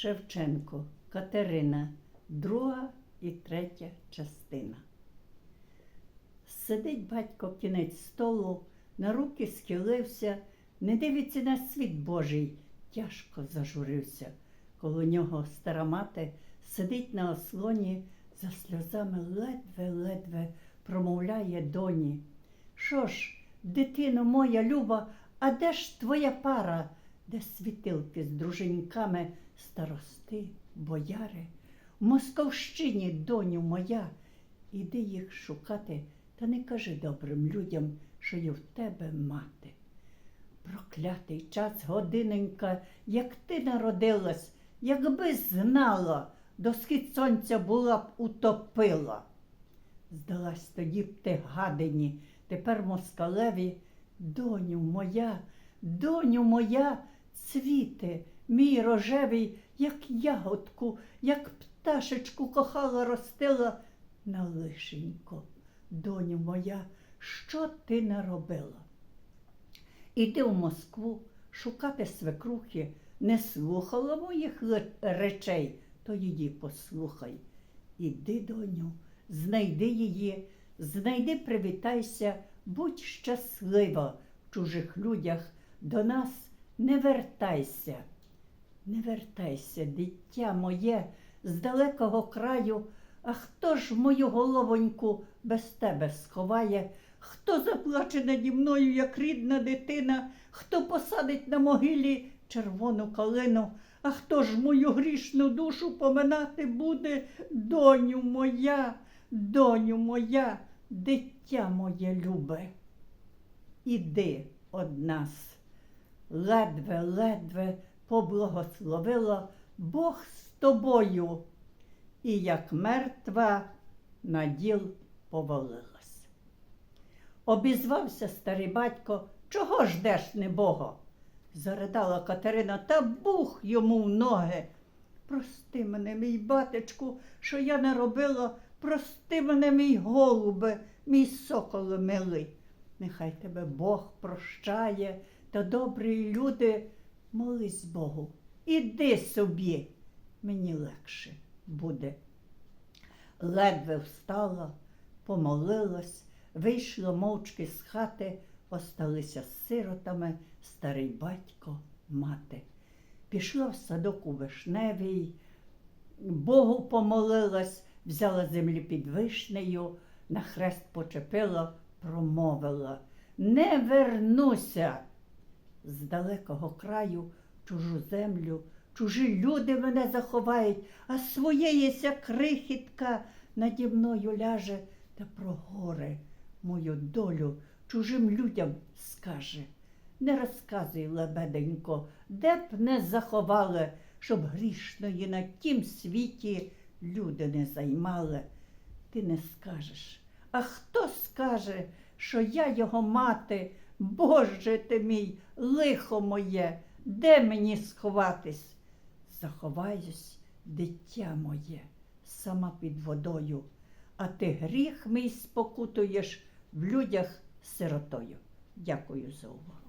Шевченко Катерина, друга і третя частина. Сидить батько кінець столу, на руки схилився, не дивиться на світ Божий, тяжко зажурився. Коло нього стара мати сидить на ослоні, за сльозами ледве-ледве промовляє доні. Що ж, дитино моя люба, а де ж твоя пара? Де світилки з друженьками, старости, бояри? В Московщині, доню моя, іди їх шукати, та не кажи добрим людям, що є в тебе мати. Проклятий час, годиненька, як ти народилась, якби знала, до схід сонця була б утопила. Здалась тоді б ти гадині, тепер москалеві, доню моя, доню моя, цвіти, мій рожевий, як ягодку, як пташечку кохала, ростила на лишенько. Доню моя, що ти наробила? Іди в Москву шукати свекрухи, не слухала моїх речей, то її послухай. Іди, доню, знайди її, знайди, привітайся, будь щаслива в чужих людях, до нас не вертайся. Не вертайся, дитя моє, з далекого краю, а хто ж мою головоньку без тебе сховає? Хто заплаче наді мною, як рідна дитина, хто посадить на могилі червону калину, а хто ж мою грішну душу поминати буде, доню моя, доню моя, дитя моє любе. Іди од нас ледве-ледве поблагословила Бог з тобою, і як мертва на діл повалилась. Обізвався старий батько, чого ждеш небого? Заридала Катерина, та бух йому в ноги. Прости мене, мій батечку, що я не робила, прости мене, мій голубе, мій соколе милий. Нехай тебе Бог прощає, та добрі люди, молись Богу, іди собі, мені легше буде. Ледве встала, помолилась, вийшла мовчки з хати, осталися з сиротами старий батько, мати. Пішла в садок у вишневій, Богу помолилась, взяла землі під вишнею, на хрест почепила, промовила. Не вернуся з далекого краю чужу землю, чужі люди мене заховають, а своєїся крихітка наді мною ляже та про горе мою долю чужим людям скаже. Не розказуй, лебеденько, де б не заховали, щоб грішної на тім світі люди не займали. Ти не скажеш. А хто скаже, що я його мати? Боже ти мій, лихо моє, де мені сховатись? Заховаюсь, дитя моє, сама під водою, а ти гріх мій спокутуєш в людях сиротою. Дякую за увагу.